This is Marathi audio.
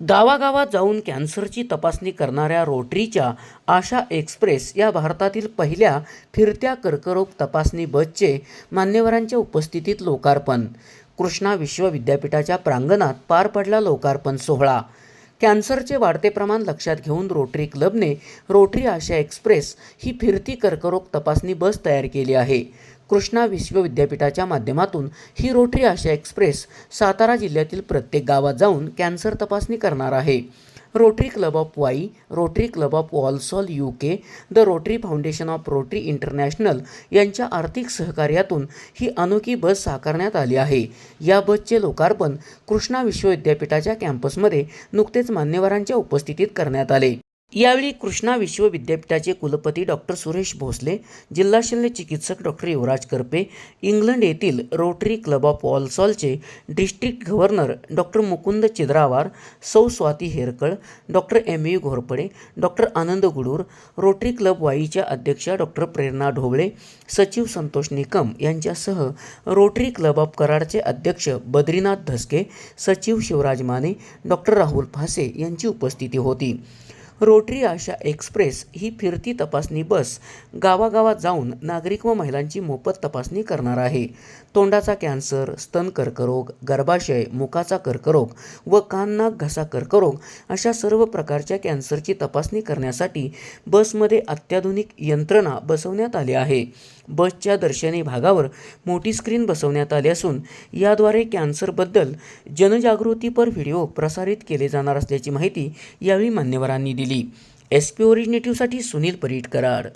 गावागावात जाऊन कॅन्सरची तपासणी करणाऱ्या रोटरीच्या आशा एक्सप्रेस या भारतातील पहिल्या फिरत्या कर्करोग तपासणी बसचे मान्यवरांच्या उपस्थितीत लोकार्पण. कृष्णा विश्वविद्यापीठाच्या प्रांगणात पार पडला लोकार्पण सोहळा. कॅन्सरचे वाढते प्रमाण लक्षात घेऊन रोटरी क्लबने रोटरी आशा एक्सप्रेस ही फिरती कर्करोग तपासणी बस तयार केली आहे. कृष्णा विश्वविद्यापीठाच्या माध्यमातून ही रोटरी आशा एक्सप्रेस सातारा जिल्ह्यातील प्रत्येक गावात जाऊन कॅन्सर तपासणी करणार आहे. Rotary club of Wai Rotary club of Walsall U K the Rotary foundation of Rotary international यांच्या आर्थिक सहकार्यातून ही अनोखी बस साकारण्यात आली आहे. या बसचे लोकार्पण कृष्णा विश्वविद्यापीठाच्या कॅम्पसमध्ये नुकतेच मान्यवरांच्या उपस्थितीत करण्यात आले. यावेळी कृष्णा विश्वविद्यापीठाचे कुलपती डॉक्टर सुरेश भोसले जिल्हा शल्य चिकित्सक डॉक्टर युवराज करपे इंग्लंड येथील rotary club of वॉलसॉलचे district governor doctor Mukund Chidrawar सौ Swati Herkal doctor M. U. Ghorpade doctor Anand Gudur Rotary club वाईच्या अध्यक्षा डॉक्टर प्रेरणा ढोबळे सचिव संतोष निकम यांच्यासह रोटरी क्लब ऑफ कराडचे अध्यक्ष बद्रीनाथ धसके सचिव शिवराज माने डॉक्टर राहुल फासे यांची उपस्थिती होती. रोटरी आशा एक्सप्रेस ही फिरती तपासणी बस गावागावात जाऊन नागरिक व महिलांची मोफत तपासणी करणार आहे. तोंडाचा कॅन्सर स्तन कर्करोग गर्भाशय मुखाचा कर्करोग व कान नाक घसा कर्करोग अशा सर्व प्रकारच्या कॅन्सरची तपासणी करण्यासाठी बसमध्ये अत्याधुनिक यंत्रणा बसवण्यात आली आहे. बसच्या दर्शनी भागावर मोठी स्क्रीन बसवण्यात आली असून याद्वारे कॅन्सरबद्दल जनजागृतीपर व्हिडिओ प्रसारित केले जाणार असल्याची माहिती यावेळी मान्यवरांनी दिली. एस पी ओरिजिनेटिव्हसाठी सुनील परीट कराड.